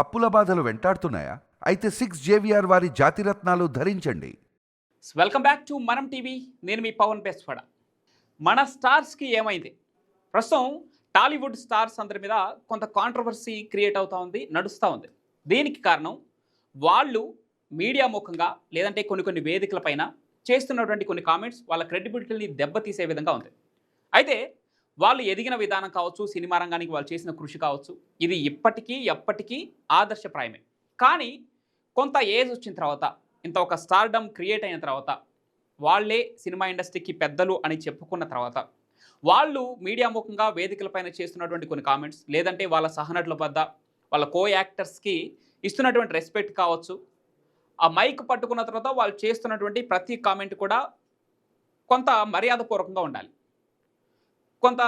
అప్పుల బాధలు వెంటాడుతున్నాయా? అయితే సిక్స్ జేవిఆర్ వారి జాతిరత్నాలు ధరించండి. Welcome back to Manam TV నేను మీ పవన్ బెస్ఫడ మన స్టార్స్కి ఏమైంది? ప్రస్తుతం టాలీవుడ్ స్టార్స్ అందరి మీద కొంత కాంట్రవర్సీ క్రియేట్ అవుతా ఉంది నడుస్తూ ఉంది. దీనికి కారణం వాళ్ళు మీడియా ముఖంగా లేదంటే కొన్ని కొన్ని వేదికలపైన చేస్తున్నటువంటి కొన్ని కామెంట్స్ వాళ్ళ క్రెడిబిలిటీని దెబ్బతీసే విధంగా ఉంది. అయితే వాళ్ళు ఎదిగిన విధానం కావచ్చు సినిమా రంగానికి వాళ్ళు చేసిన కృషి కావచ్చు ఇది ఇప్పటికీ ఎప్పటికీ ఆదర్శప్రాయమే కానీ కొంత ఏజ్ వచ్చిన తర్వాత ఇంత ఒక స్టార్డమ్ క్రియేట్ అయిన తర్వాత వాళ్ళే సినిమా ఇండస్ట్రీకి పెద్దలు అని చెప్పుకున్న తర్వాత వాళ్ళు మీడియా ముఖంగా వేదికలపైన చేస్తున్నటువంటి కొన్ని కామెంట్స్ లేదంటే వాళ్ళ సహనటుల వద్ద వాళ్ళ కో యాక్టర్స్కి ఇస్తున్నటువంటి రెస్పెక్ట్ కావచ్చు ఆ మైక్ పట్టుకున్న తర్వాత వాళ్ళు చేస్తున్నటువంటి ప్రతి కామెంట్ కూడా కొంత మర్యాదపూర్వకంగా ఉండాలి. కొంత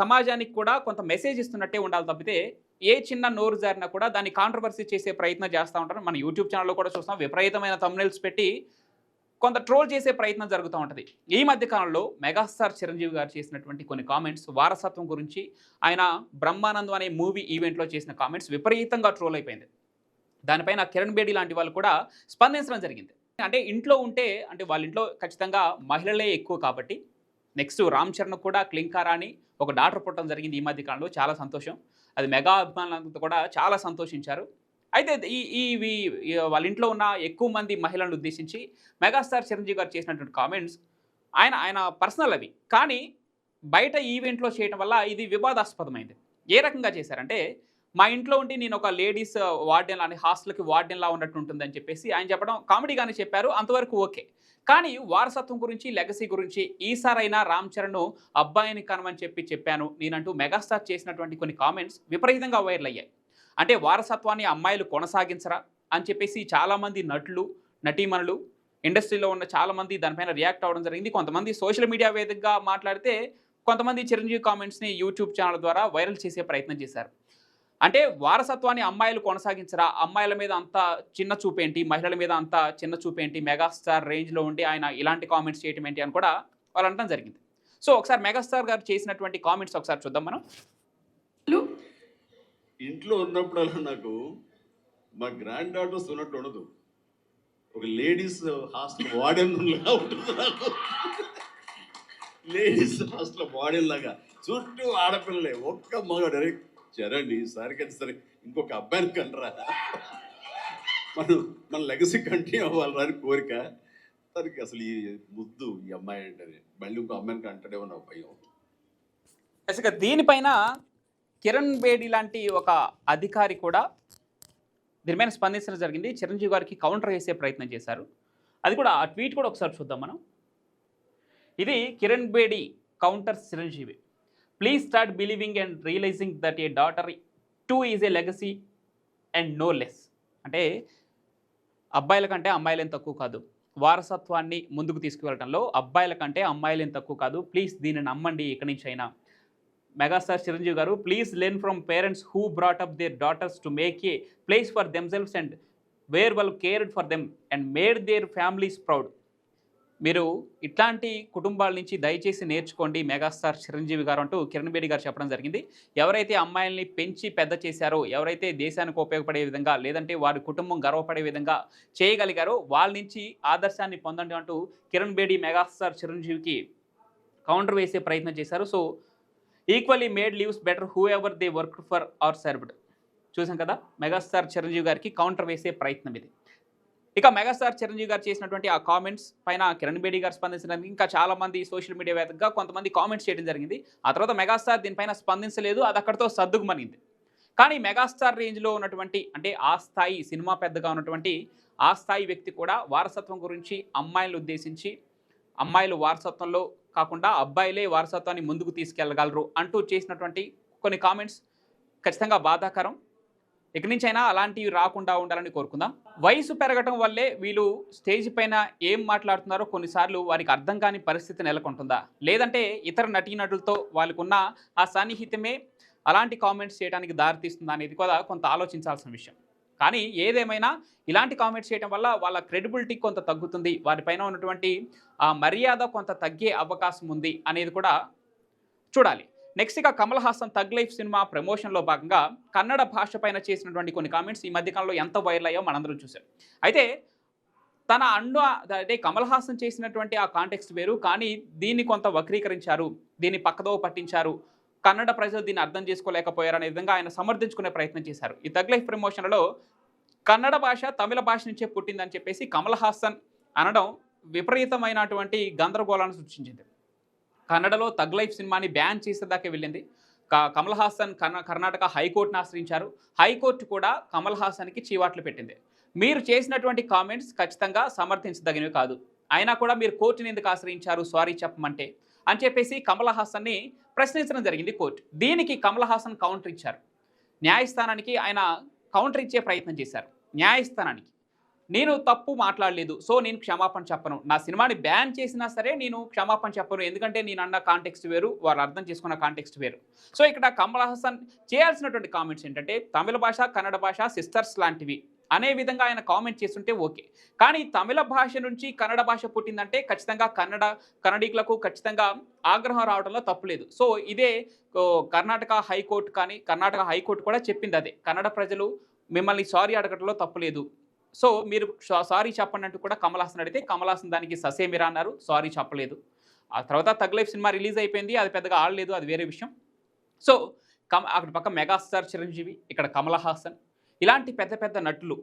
సమాజానికి కూడా కొంత మెసేజ్ ఇస్తున్నట్టే ఉండాలి తప్పితే ఏ చిన్న నోరు జారినా కూడా దాన్ని కాంట్రవర్సీ చేసే ప్రయత్నం చేస్తూ ఉంటారు. మన యూట్యూబ్ ఛానల్లో కూడా చూస్తాం. విపరీతమైన తమ్నెల్స్ పెట్టి కొంత ట్రోల్ చేసే ప్రయత్నం జరుగుతూ ఉంటుంది. ఈ మధ్య కాలంలో మెగాస్టార్ చిరంజీవి గారు చేసినటువంటి కొన్ని కామెంట్స్ వారసత్వం గురించి ఆయన బ్రహ్మానందం అనే మూవీ ఈవెంట్లో చేసిన కామెంట్స్ విపరీతంగా ట్రోల్ అయిపోయింది. దానిపైన కిరణ్ బేడి లాంటి వాళ్ళు కూడా స్పందించడం జరిగింది. అంటే ఇంట్లో ఉంటే అంటే వాళ్ళ ఇంట్లో ఖచ్చితంగా మహిళలే ఎక్కువ కాబట్టి నెక్స్ట్ రామ్ చరణ్ కూడా క్లింకారా అని ఒక డాక్టర్ పుట్టడం జరిగింది ఈ మధ్య కాలంలో. చాలా సంతోషం. అది మెగా అభిమానులంతా కూడా చాలా సంతోషించారు. అయితే ఈ ఈ వాళ్ళ ఇంట్లో ఉన్న ఎక్కువ మంది మహిళలను ఉద్దేశించి మెగాస్టార్ చిరంజీవి గారు చేసినటువంటి కామెంట్స్ ఆయన ఆయన పర్సనల్ అవి. కానీ బయట ఈవెంట్లో చేయడం వల్ల ఇది వివాదాస్పదమైంది. ఏ రకంగా చేశారంటే మా ఇంట్లో ఉండి నేను ఒక లేడీస్ వార్డెన్ అని హాస్టల్కి వార్డెన్లా ఉన్నట్టు ఉంటుందని చెప్పేసి ఆయన చెప్పడం కామెడీగానే చెప్పారు. అంతవరకు ఓకే. కానీ వారసత్వం గురించి లెగసీ గురించి ఈసారైనా రామ్ చరణ్ అబ్బాయిని కనమని చెప్పి చెప్పాను. నేనంటూ మెగాస్టార్ చేసినటువంటి కొన్ని కామెంట్స్ విపరీతంగా వైరల్ అయ్యాయి. అంటే వారసత్వాన్ని అమ్మాయిలు కొనసాగించరా అని చెప్పేసి చాలామంది నటులు నటీమణులు ఇండస్ట్రీలో ఉన్న చాలామంది దానిపైన రియాక్ట్ అవ్వడం జరిగింది. కొంతమంది సోషల్ మీడియా వేదికగా మాట్లాడితే కొంతమంది చిరంజీవి కామెంట్స్ని యూట్యూబ్ ఛానల్ ద్వారా వైరల్ చేసే ప్రయత్నం చేశారు. అంటే వారసత్వాన్ని అమ్మాయిలు కొనసాగించరా? అమ్మాయిల మీద అంత చిన్న చూపేంటి? మహిళల మీద అంత చిన్న చూపేంటి? మెగాస్టార్ రేంజ్లో ఉండి ఆయన ఇలాంటి కామెంట్స్ చేయటం ఏంటి అని కూడా వాళ్ళు అనడం జరిగింది. సో ఒకసారి మెగాస్టార్ గారు చేసినటువంటి కామెంట్స్ ఒకసారి చూద్దాం మనం. ఇంట్లో ఉన్నప్పుడల్లా నాకు మా గ్రాండ్ డాటర్స్ ఉన్నట్టు ఉండదు. ఒక లేడీస్ హాస్టల్ వార్డెన్ లాగా ఉంటుంది నాకు. లేడీస్ హాస్టల్ వార్డెన్ లాగా చుట్టూ ఆడపిల్లలే ఒక్క మగాడు అరే చరండి సరే కానీ సరే ఇంకొక అబ్బాయిని కనరా. మనం మన లెగసీ కంటిన్యూ అవ్వాలి కోరిక. తనకి అసలు ఈ ముద్దు ఈ అమ్మాయి అంటే మళ్ళీ ఇంకో అమ్మాయిని అంటాడేమో నా భయం. అసలు దీనిపైన కిరణ్ బేడి లాంటి ఒక అధికారి కూడా దీనిపైన స్పందించడం జరిగింది. చిరంజీవి గారికి కౌంటర్ చేసే ప్రయత్నం చేశారు. అది కూడా ఆ ట్వీట్ కూడా ఒకసారి చూద్దాం మనం. ఇది Kiran Bedi counter Chiranjeevi. Please start believing and realising that a daughter too is a legacy and no less అంటే అబ్బాయిల కంటే అమ్మాయిలేం తక్కువ కాదు. వారసత్వాన్ని ముందుకు తీసుకువెళ్ళడంలో అబ్బాయిల కంటే అమ్మాయిలేం తక్కువ కాదు. ప్లీజ్ దీన్ని నమ్మండి ఇక్కడి నుంచి అయినా megastar Chiranjeevi garu please learn from parents who brought up their daughters to make a place for themselves and were well cared for them and made their families proud మీరు ఇట్లాంటి కుటుంబాల నుంచి దయచేసి నేర్చుకోండి. మెగాస్టార్ చిరంజీవి గారు అంటూ కిరణ్ బేడి గారు చెప్పడం జరిగింది. ఎవరైతే అమ్మాయిల్ని పెంచి పెద్ద చేశారో ఎవరైతే దేశానికి ఉపయోగపడే విధంగా లేదంటే వారి కుటుంబం గర్వపడే విధంగా చేయగలిగారో వాళ్ళ నుంచి ఆదర్శాన్ని పొందండి అంటూ కిరణ్ బేడి మెగాస్టార్ చిరంజీవికి కౌంటర్ వేసే ప్రయత్నం చేశారు. So equally made lives better whoever they work for or served. చూసాం కదా? మెగాస్టార్ చిరంజీవి గారికి కౌంటర్ వేసే ప్రయత్నం ఇది. ఇక మెగాస్టార్ చిరంజీవి గారు చేసినటువంటి ఆ కామెంట్స్ పైన కిరణ్ బేడి గారు స్పందించడానికి ఇంకా చాలా మంది సోషల్ మీడియా వేదికగా కొంతమంది కామెంట్స్ చేయడం జరిగింది. ఆ తర్వాత మెగాస్టార్ దీనిపైన స్పందించలేదు అది అక్కడితో సర్దుకుమనింది. కానీ మెగాస్టార్ రేంజ్లో ఉన్నటువంటి అంటే ఆ స్థాయి సినిమా పెద్దగా ఉన్నటువంటి ఆ స్థాయి వ్యక్తి కూడా వారసత్వం గురించి అమ్మాయిలను ఉద్దేశించి అమ్మాయిలు వారసత్వంలో కాకుండా అబ్బాయిలే వారసత్వాన్ని ముందుకు తీసుకెళ్ళగలరు అంటూ చేసినటువంటి కొన్ని కామెంట్స్ ఖచ్చితంగా బాధాకరం. ఇక నుంచి అయినా అలాంటివి రాకుండా ఉండాలని కోరుకుందాం. వయసు పెరగటం వల్లే వీళ్ళు స్టేజ్ పైన ఏం మాట్లాడుతున్నారో కొన్నిసార్లు వారికి అర్థం కాని పరిస్థితి నెలకొంటుందా? లేదంటే ఇతర నటీనటులతో వాళ్ళకున్న ఆ సన్నిహితమే అలాంటి కామెంట్స్ చేయడానికి దారితీస్తుందా అనేది కూడా కొంత ఆలోచించాల్సిన విషయం. కానీ ఏదేమైనా ఇలాంటి కామెంట్స్ చేయడం వల్ల వాళ్ళ క్రెడిబిలిటీ కొంత తగ్గుతుంది వారిపైన ఉన్నటువంటి ఆ మర్యాద కొంత తగ్గే అవకాశం ఉంది అనేది కూడా చూడాలి. నెక్స్ట్ ఇక కమల్ హాసన్ తగ్ లైఫ్ సినిమా ప్రమోషన్లో భాగంగా కన్నడ భాష పైన చేసినటువంటి కొన్ని కామెంట్స్ ఈ మధ్యకాలంలో ఎంత వైరల్ అయ్యో మనందరం చూసాం అయితే తన అండు అంటే కమల్ హాసన్ చేసినటువంటి ఆ కాంటెక్స్ట్ వేరు కానీ దీన్ని కొంత వక్రీకరించారు దీన్ని పక్కదో పట్టించారు కన్నడ ప్రజలు దీన్ని అర్థం చేసుకోలేకపోయారు అనే విధంగా ఆయన సమర్థించుకునే ప్రయత్నం చేశారు. ఈ తగ్ లైఫ్ ప్రమోషన్లో కన్నడ భాష తమిళ భాష నుంచే పుట్టిందని చెప్పేసి కమల్ హాసన్ అనడం విపరీతమైనటువంటి గందరగోళాన్ని సృష్టించింది. కన్నడలో తగ్ లైఫ్ సినిమాని బ్యాన్ చేసేదాకా వెళ్ళింది. కమల్ హాసన్ కర్ణ కర్ణాటక హైకోర్టును ఆశ్రయించారు. హైకోర్టు కూడా కమల్ హాసన్కి చీవాట్లు పెట్టింది. మీరు చేసినటువంటి కామెంట్స్ ఖచ్చితంగా సమర్థించదగినవి కాదు. అయినా కూడా మీరు కోర్టుని ఎందుకు ఆశ్రయించారు? సారీ చెప్పమంటే అని చెప్పేసి కమల్ హాసన్ని ప్రశ్నించడం జరిగింది కోర్టు. దీనికి కమల్ హాసన్ కౌంటర్ ఇచ్చారు. న్యాయస్థానానికి ఆయన కౌంటర్ ఇచ్చే ప్రయత్నం చేశారు. న్యాయస్థానానికి. నేను తప్పు మాట్లాడలేదు. సో నేను క్షమాపణ చెప్పను. నా సినిమాని బ్యాన్ చేసినా సరే నేను క్షమాపణ చెప్పను. ఎందుకంటే నేను అన్న కాంటెక్స్ట్ వేరు వారు అర్థం చేసుకున్న కాంటెక్స్ట్ వేరు. సో ఇక్కడ కమల్ హాసన్ చేయాల్సినటువంటి కామెంట్స్ ఏంటంటే తమిళ భాష కన్నడ భాష సిస్టర్స్ లాంటివి అనే విధంగా ఆయన కామెంట్ చేస్తుంటే ఓకే. కానీ తమిళ భాష నుంచి కన్నడ భాష పుట్టిందంటే ఖచ్చితంగా కన్నడ కన్నడీకులకు ఖచ్చితంగా ఆగ్రహం రావడంలో తప్పులేదు సో ఇదే కర్ణాటక హైకోర్టు కానీ కర్ణాటక హైకోర్టు కూడా చెప్పింది అదే. కన్నడ ప్రజలు మిమ్మల్ని సారీ అడగడంలో తప్పులేదు సో మీరు సారీ చెప్పండి అంటూ కూడా కమల్ హాసన్ అడిగితే కమల్ హాసన్ దానికి ససేమిరా అన్నారు. సారీ చెప్పలేదు. ఆ తర్వాత తగ్లైఫ్ సినిమా రిలీజ్ అయిపోయింది. అది పెద్దగా ఆడలేదు. అది వేరే విషయం. సో కమ అక్కడ పక్క మెగాస్టార్ చిరంజీవి ఇక్కడ కమల్ హాసన్ ఇలాంటి పెద్ద పెద్ద నటులు.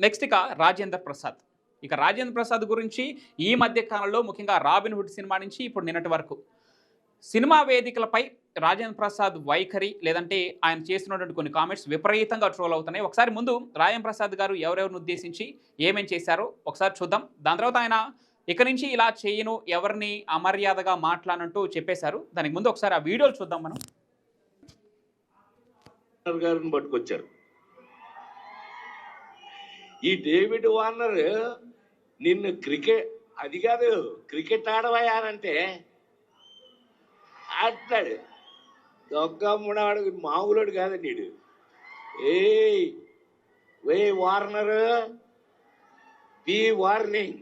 నెక్స్ట్ ఇక రాజేంద్ర ప్రసాద్. ఇక రాజేంద్ర ప్రసాద్ గురించి ఈ మధ్య కాలంలో ముఖ్యంగా రాబిన్ హుడ్ సినిమా నుంచి ఇప్పుడు నిన్నటి వరకు. సినిమా వేదికలపై రాజేంద్ర ప్రసాద్ వైఖరి లేదంటే ఆయన చేస్తున్నటువంటి కొన్ని కామెంట్స్ విపరీతంగా ట్రోల్ అవుతున్నాయి. ఒకసారి ముందు రాజేంద్ర ప్రసాద్ గారు ఎవరెవరిని ఉద్దేశించి ఏమేం చేశారో ఒకసారి చూద్దాం. దాని తర్వాత ఆయన ఇక నుంచి ఇలా చేయను ఎవరిని అమర్యాదగా మాట్లాడంటూ చెప్పేశారు. దానికి ముందు ఒకసారి ఆ వీడియోలు చూద్దాం మనం. గారిని పట్టుకొచ్చారు. ఈ డేవిడ్ వార్నర్ నిన్ను క్రికెట్ అది కాదు క్రికెట్ ఆడవయ్యారంటే ఆడతాడు దొంగ మునవాడు మామూలుడు కాదు నీడు. ఏయ్ వే వార్నర్? B warning.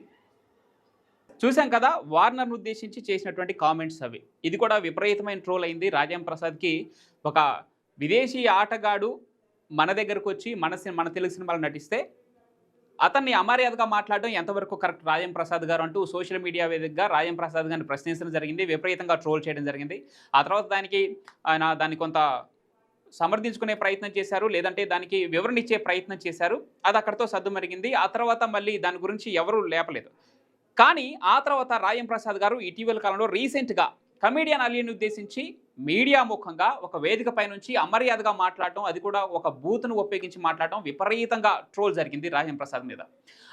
చూసాం కదా వార్నర్ను ఉద్దేశించి చేసినటువంటి కామెంట్స్ అవి. ఇది కూడా విపరీతమైన ట్రోల్ అయింది. రాజేంద్ర ప్రసాద్కి ఒక విదేశీ ఆటగాడు మన దగ్గరకు వచ్చి మన సి- మన తెలుగు సినిమాలు నటిస్తే అతన్ని అమర్యాదగా మాట్లాడడం ఎంతవరకు కరెక్ట్? రాజం ప్రసాద్ గారు అంటూ సోషల్ మీడియా వేదికగా రాజం ప్రసాద్ గారిని ప్రశ్నించడం జరిగింది. విపరీతంగా ట్రోల్ చేయడం జరిగింది. ఆ తర్వాత దానికి ఆయన దాన్ని కొంత సమర్థించుకునే ప్రయత్నం చేశారు. లేదంటే దానికి వివరణ ఇచ్చే ప్రయత్నం చేశారు. అది అక్కడితో సద్దుమరిగింది ఆ తర్వాత మళ్ళీ దాని గురించి ఎవరూ లేపలేదు. కానీ ఆ తర్వాత రాయం ప్రసాద్ గారు ఇటీవల కాలంలో రీసెంట్గా కమేడియన్ అలీని ఉద్దేశించి మీడియా ముఖంగా ఒక వేదిక పై నుంచి అమర్యాదగా మాట్లాడటం అది కూడా ఒక బూత్ను ఉపయోగించి మాట్లాడటం విపరీతంగా ట్రోల్ జరిగింది రాజేంద్ర ప్రసాద్ మీద.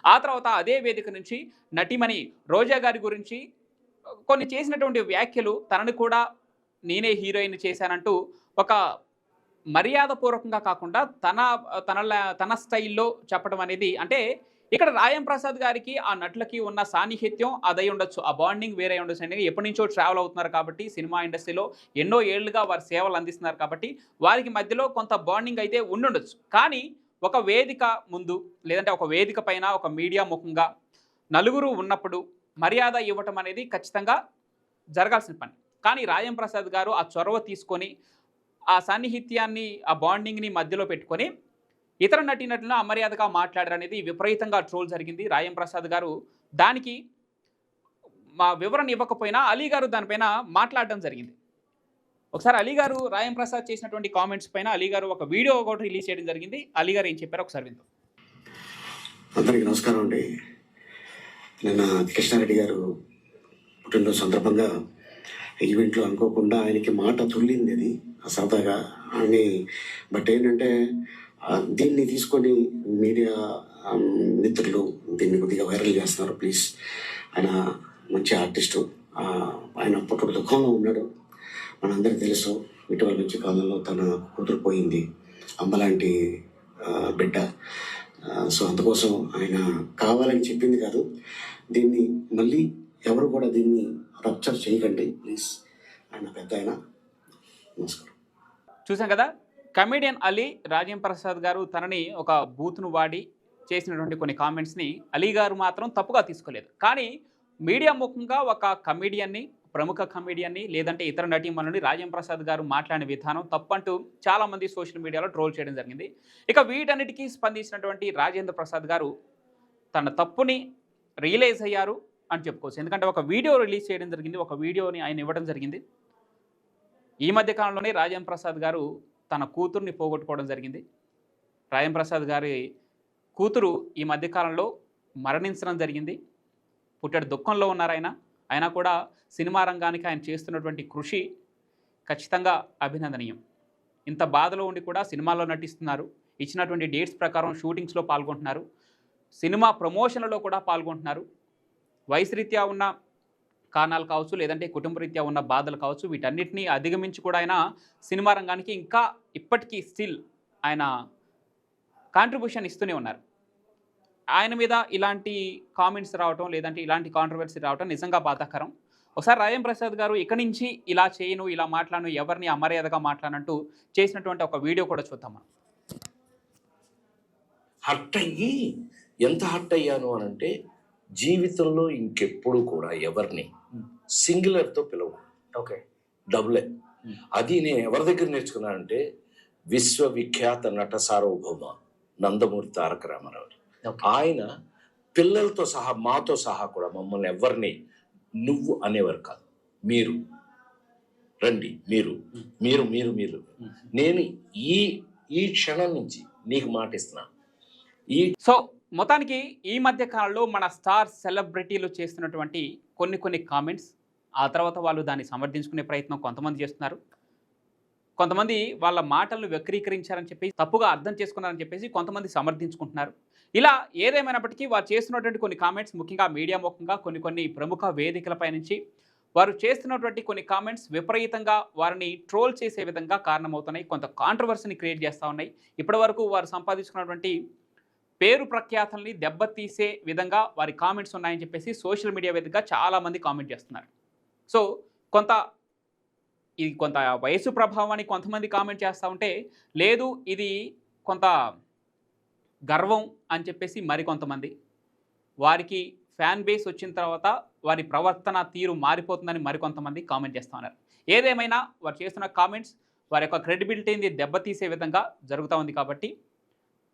ఆ తర్వాత అదే వేదిక నుంచి నటిమణి రోజా గారి గురించి కొన్ని చేసినటువంటి వ్యాఖ్యలు తనని కూడా నేనే హీరోయిన్ చేశానంటూ ఒక మర్యాదపూర్వకంగా కాకుండా తన తన తన స్టైల్లో చెప్పడం అనేది అంటే ఇక్కడ రాయం ప్రసాద్ గారికి ఆ నటులకి ఉన్న సాన్నిహిత్యం అదై ఉండొచ్చు. ఆ బాండింగ్ వేరే ఉండొచ్చు అనేది ఎప్పటి నుంచో ట్రావెల్ అవుతున్నారు కాబట్టి సినిమా ఇండస్ట్రీలో ఎన్నో ఏళ్ళుగా వారు సేవలు అందిస్తున్నారు కాబట్టి వారికి మధ్యలో కొంత బాండింగ్ అయితే ఉండుండొచ్చు. కానీ ఒక వేదిక ముందు లేదంటే ఒక వేదిక పైన ఒక మీడియా ముఖంగా నలుగురు ఉన్నప్పుడు మర్యాద ఇవ్వటం అనేది ఖచ్చితంగా జరగాల్సిన పని. కానీ రాయం ప్రసాద్ గారు ఆ చొరవ తీసుకొని ఆ సాన్నిహిత్యాన్ని ఆ బాండింగ్ని మధ్యలో పెట్టుకొని ఇతర నటీనటులను అమర్యాదగా మాట్లాడారు అనేది విపరీతంగా ట్రోల్ జరిగింది. రాయం ప్రసాద్ గారు దానికి మా వివరణ ఇవ్వకపోయినా అలీ గారు దానిపైన మాట్లాడడం జరిగింది. ఒకసారి అలీ గారు రాయం ప్రసాద్ చేసినటువంటి కామెంట్స్ పైన అలీ గారు ఒక వీడియో ఒకటి రిలీజ్ చేయడం జరిగింది. అలీ గారు ఏం చెప్పారు ఒకసారి విందాం. అందరికీ నమస్కారం అండి. నిన్న కృష్ణారెడ్డి గారు పుట్టినరోజు సందర్భంగా ఈవెంట్లో అనుకోకుండా ఆయనకి మాట తుల్లింది అది సరదాగా అని బట్ ఏంటంటే దీన్ని తీసుకొని మీడియా మిత్రులు దీన్ని కొద్దిగా వైరల్ చేస్తున్నారు ప్లీజ్ ఆయన మంచి ఆర్టిస్టు. ఆయన పుట్టుక దుఃఖంలో ఉన్నాడు. మనందరికీ తెలుసు ఇటీవల మంచి కాలంలో తన కూతురు పోయింది అమ్మలాంటి బిడ్డ. సో అందుకోసం ఆయన కావాలని చెప్పింది కాదు. దీన్ని మళ్ళీ ఎవరు కూడా దీన్ని రప్చర్ చేయకండి ప్లీజ్ ఆయన పెద్ద ఆయన. నమస్కారం. చూసాం కదా? కమెడియన్ అలీ రాజేం ప్రసాద్ గారు తనని ఒక బూత్ను వాడి చేసినటువంటి కొన్ని కామెంట్స్ని అలీ గారు మాత్రం తప్పుగా తీసుకోలేదు. కానీ మీడియా ముఖంగా ఒక కమెడియన్ని ప్రముఖ కమెడియన్ని లేదంటే ఇతర నటీమణుని రాజేం ప్రసాద్ గారు మాట్లాడిన విధానం తప్పంటూ చాలామంది సోషల్ మీడియాలో ట్రోల్ చేయడం జరిగింది. ఇక వీటన్నిటికీ స్పందించినటువంటి రాజేంద్ర ప్రసాద్ గారు తన తప్పుని రియలైజ్ అయ్యారు అని చెప్పుకోవచ్చు. ఎందుకంటే ఒక వీడియో రిలీజ్ చేయడం జరిగింది ఒక వీడియోని ఆయన ఇవ్వడం జరిగింది. ఈ మధ్య కాలంలోనే రాజేంద్ర ప్రసాద్ గారు తన కూతుర్ని పోగొట్టుకోవడం జరిగింది. రాయం ప్రసాద్ గారి కూతురు ఈ మధ్యకాలంలో మరణించడం జరిగింది. పుట్టడి దుఃఖంలో ఉన్నారు ఆయన. అయినా కూడా సినిమా రంగానికి ఆయన చేస్తున్నటువంటి కృషి ఖచ్చితంగా అభినందనీయం. ఇంత బాధలో ఉండి కూడా సినిమాల్లో నటిస్తున్నారు. ఇచ్చినటువంటి డేట్స్ ప్రకారం షూటింగ్స్లో పాల్గొంటున్నారు. సినిమా ప్రమోషన్లలో కూడా పాల్గొంటున్నారు. వయసు రీత్యా ఉన్న కారణాలు కావచ్చు లేదంటే కుటుంబ రీత్యా ఉన్న బాధలు కావచ్చు వీటన్నిటినీ అధిగమించి కూడా ఆయన సినిమా రంగానికి ఇంకా ఇప్పటికీ స్టిల్ ఆయన కాంట్రిబ్యూషన్ ఇస్తూనే ఉన్నారు. ఆయన మీద ఇలాంటి కామెంట్స్ రావటం లేదంటే ఇలాంటి కాంట్రవర్సీ రావటం నిజంగా బాధాకరం. ఒకసారి రాజేం ప్రసాద్ గారు ఇక నుంచి ఇలా చేయను ఇలా మాట్లాడను ఎవరిని అమర్యాదగా మాట్లాడంటూ చేసినటువంటి ఒక వీడియో కూడా చూద్దాం మనం. హర్ట్ అయ్యి ఎంత హర్ట్ అయ్యాను అని అంటే జీవితంలో ఇంకెప్పుడు కూడా ఎవరిని సింగులర్తో పిలవు ఓకే. డబులే అది నేను ఎవరి దగ్గర నేర్చుకున్నానంటే విశ్వవిఖ్యాత నట సార్వభౌమ నందమూరి తారక రామారావు ఆయన పిల్లలతో సహా మాతో సహా కూడా మమ్మల్ని ఎవరిని నువ్వు అనేవారు కాదు. మీరు. రండి మీరు. మీరు మీరు మీరు. నేను ఈ ఈ క్షణం నుంచి నీకు మాటిస్తున్నాను ఈ సో మొత్తానికి ఈ మధ్య కాలంలో మన స్టార్ సెలబ్రిటీలు చేస్తున్నటువంటి కొన్ని కొన్ని కామెంట్స్ ఆ తర్వాత వాళ్ళు దాన్ని సమర్థించుకునే ప్రయత్నం కొంతమంది చేస్తున్నారు. కొంతమంది వాళ్ళ మాటలను వక్రీకరించారని చెప్పి తప్పుగా అర్థం చేసుకున్నారని చెప్పేసి కొంతమంది సమర్థించుకుంటున్నారు. ఇలా ఏదేమైనప్పటికీ వారు చేస్తున్నటువంటి కొన్ని కామెంట్స్ ముఖ్యంగా మీడియా ముఖంగా కొన్ని కొన్ని ప్రముఖ వేదికలపై నుంచి వారు చేస్తున్నటువంటి కొన్ని కామెంట్స్ విపరీతంగా వారిని ట్రోల్ చేసే విధంగా కారణమవుతున్నాయి. కొంత కాంట్రవర్సీని క్రియేట్ చేస్తూ ఉన్నాయి. ఇప్పటివరకు వారు సంపాదించుకున్నటువంటి పేరు ప్రఖ్యాతల్ని దెబ్బతీసే విధంగా వారి కామెంట్స్ ఉన్నాయని చెప్పేసి సోషల్ మీడియా వేదికగా చాలామంది కామెంట్ చేస్తున్నారు. సో కొంత ఇది కొంత వయసు ప్రభావాన్ని కొంతమంది కామెంట్ చేస్తూ ఉంటే లేదు ఇది కొంత గర్వం అని చెప్పేసి మరికొంతమంది వారికి ఫ్యాన్ బేస్ వచ్చిన తర్వాత వారి ప్రవర్తన తీరు మారిపోతుందని మరికొంతమంది కామెంట్ చేస్తూ ఉన్నారు. ఏదేమైనా వారు చేస్తున్న కామెంట్స్ వారి యొక్క క్రెడిబిలిటీని దెబ్బతీసే విధంగా జరుగుతూ ఉంది కాబట్టి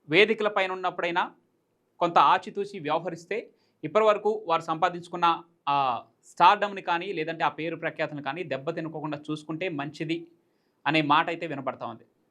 వేదికల పైన ఉన్నప్పుడైనా కొంత ఆచితూచి వ్యవహరిస్తే ఇప్పటి వరకు వారు సంపాదించుకున్న ఆ స్టార్డమ్ని కానీ లేదంటే ఆ పేరు ప్రఖ్యాతను కానీ దెబ్బతినుకోకుండా చూసుకుంటే మంచిది అనే మాట అయితే వినపడతా ఉంది.